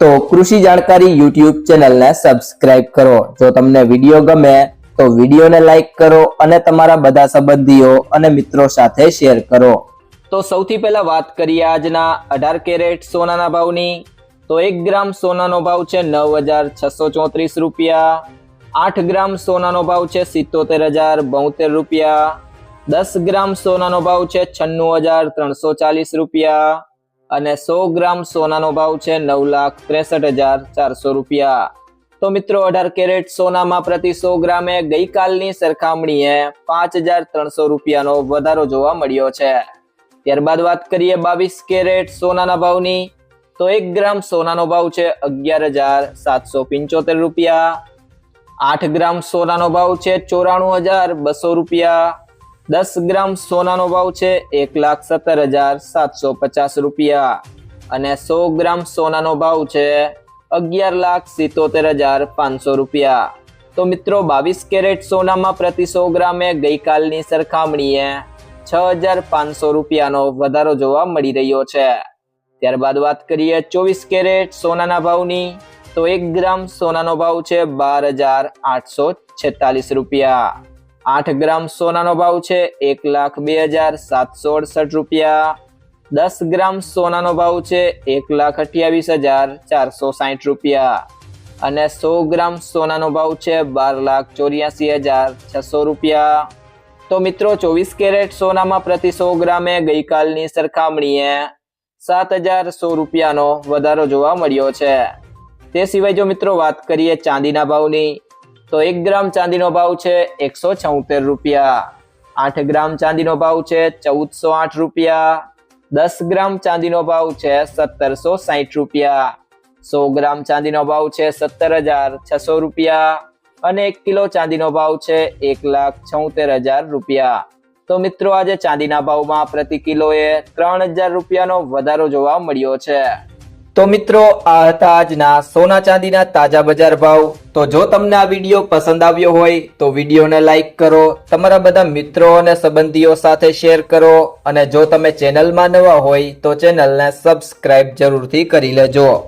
તો કૃષિ જાણકારી યુટ્યુબ ચેનલને સબસ્ક્રાઇબ કરો. જો તમને વીડિયો ગમે, તો વિડીયોને લાઈક કરો અને તમારા બધા સંબંધીઓ અને મિત્રો સાથે શેર કરો. તો સૌથી પહેલા વાત કરીએ આજના અઢાર કેરેટ સોનાના ભાવની. તો એક ગ્રામ સોનાનો ભાવ છે નવ હજાર છસો ચોત્રીસ રૂપિયા. આઠ ગ્રામ સોનાનો ભાવ છે સિત્તોતેર હજાર બોતેર રૂપિયા. દસ ગ્રામ સોનાનો ભાવ છે છન્નું હજાર ત્રણસો ચાલીસ રૂપિયા. અને સો ગ્રામ સોનાનો ભાવ છે નવ લાખ ત્રેસઠ હજાર ચારસો રૂપિયા. તો મિત્રો, અઢાર કેરેટ સોનામાં પ્રતિ સો ગ્રામે ગઈકાલની સરખામણીએ પાંચ હજાર ત્રણસો રૂપિયાનો વધારો જોવા મળ્યો છે. ત્યારબાદ વાત કરીએ બાવીસ કેરેટ સોનાના ભાવની. તો એક ગ્રામ સોનાનો ભાવ છે અગિયાર હજાર સાતસો પંચોતેર રૂપિયા. આઠ ગ્રામ સોનાનો ભાવ છે ચોરાણું હજાર બસો રૂપિયા. દસ ગ્રામ સોનાનો ભાવ છે એક લાખ સત્તર હજાર સાતસો પચાસ રૂપિયા. અને સો ગ્રામ સોનાનો ભાવ છે અગિયાર લાખ સિત્તોતેર હજાર પાંચસો રૂપિયા. તો મિત્રો, બાવીસ કેરેટ સોનામાં પ્રતિ સો ગ્રામે ગઈકાલની સરખામણીએ છ હજાર પાંચસો રૂપિયાનો વધારો જોવા મળી રહ્યો છે. ત્યારબાદ વાત કરીએ ચોવીસ કેરેટ સોનાના ભાવની, તો એક ગ્રામ સોનાનો ભાવ છે બાર હજાર આઠસો છેતાલીસ રૂપિયા. આઠ ગ્રામ સોનાનો ભાવ છે, એક લાખ બે હજાર સાતસો અડસઠ રૂપિયા. દસ ગ્રામ સોનાનો ભાવ છે, એક લાખ અઠ્યાવીસ હજાર ચારસો સાઠ રૂપિયા. અને સો ગ્રામ સોનાનો ભાવ છે, બાર લાખ ચોર્યાસી હજાર છસો રૂપિયા. તો મિત્રો, ચોવીસ કેરેટ સોનામાં પ્રતિ સો ગ્રામે ગઈકાલની સરખામણીએ સાત હજાર સો રૂપિયાનો વધારો જોવા મળ્યો છે. તે સિવાય જો મિત્રો વાત કરીએ ચાંદીના ભાવની તો એક ગ્રામ ચાંદીનો ભાવ છે એકસો છોતેર રૂપિયા. આઠ ગ્રામ ચાંદીનો ભાવ છે ચૌદસો આઠ રૂપિયા. દસ ગ્રામ ચાંદીનો ભાવ છે સત્તરસો સાઠ રૂપિયા. સો ગ્રામ ચાંદીનો ભાવ છે સત્તર હજાર છસો રૂપિયા. અને એક કિલો ચાંદીનો ભાવ છે એક લાખ છોતેર હજાર રૂપિયા. તો મિત્રો આજે ચાંદીના ભાવમાં પ્રતિ કિલોએ ત્રણ હજાર રૂપિયાનો વધારો જોવા મળ્યો છે. તો મિત્રો, આ હતા આજના સોના ચાંદીના તાજા બજાર ભાવ. તો જો તમને આ વીડિયો પસંદ આવ્યો હોય, તો વિડીયોને લાઇક કરો, તમારા બધા મિત્રો અને સંબંધીઓ સાથે શેર કરો, અને જો તમે ચેનલમાં નવા હોય, તો ચેનલને સબસ્ક્રાઇબ જરૂરથી કરી લેજો.